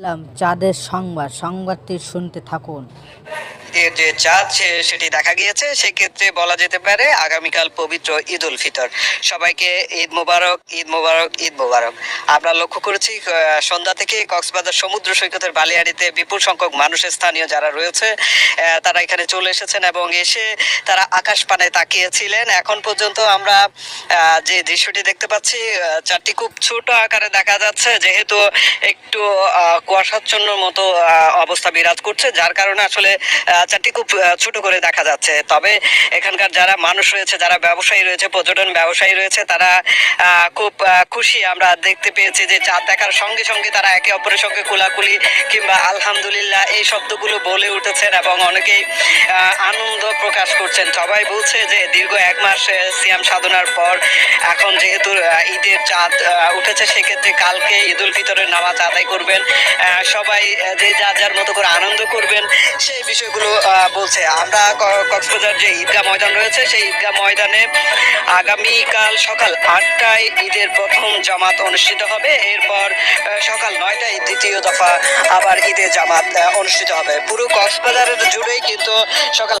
এলাম চাঁদের সংবাদ সংবাদটি শুনতে থাকুন। এর যে চাঁদ সেটি দেখা গিয়েছে। সেক্ষেত্রে বলা যেতে পারে আগামীকাল পবিত্র ঈদ উল ফিতর। সবাইকে ঈদ মোবারক ঈদ মোবারক ঈদ মোবারক। আমরা লক্ষ্য করেছি সন্ধ্যা থেকে কক্সবাজার সমুদ্র সৈকতের বালিয়াড়িতে বিপুল সংখ্যক মানুষের স্থানীয় যারা রয়েছে তারা এখানে চলে এসেছেন এবং এসে তারা আকাশ পানে তাকিয়েছিলেন। এখন পর্যন্ত আমরা যে দৃশ্যটি দেখতে পাচ্ছি চারটি খুব ছোট আকারে দেখা যাচ্ছে, যেহেতু একটু কুয়াশাচ্ছন্ন মতো অবস্থা বিরাজ করছে, যার কারণে আসলে চারটি খুব ছোট করে দেখা যাচ্ছে। তবে এখানকার যারা মানুষ রয়েছে, যারা ব্যবসায়ী রয়েছে পর্যটন ব্যবসায়ী রয়েছে, তারা খুব খুশি। আমরা দেখতে পেয়েছি যে চাঁদ দেখার সঙ্গে সঙ্গে তারা একে অপরের সঙ্গে কুলাকুলি কিংবা আলহামদুলিল্লাহ এই শব্দগুলো বলে উঠেছেন এবং অনেকেই আনন্দ প্রকাশ করছেন। সবাই বলছে যে দীর্ঘ এক মাস সিয়াম সাধনার পর এখন যেহেতু ঈদের চাঁদ উঠেছে, সেক্ষেত্রে কালকে ঈদ উল ফিতরের নামাজ আদায় করবেন। সবাই যে যার যার মতো করে আনন্দ করবেন। সেই বিষয়গুলো বলছে। আমরা কক্সবাজার যে ঈদগাহ ময়দান রয়েছে, সেই ঈদগাহ ময়দানে আগামীকাল সকাল আটটায় ঈদের প্রথম জামাত অনুষ্ঠিত হবে। এরপর সকাল নয়টায় দ্বিতীয় দফা আবার ঈদের জামাত অনুষ্ঠিত হবে। পুরো কক্সবাজারের জুড়েই কিন্তু সকাল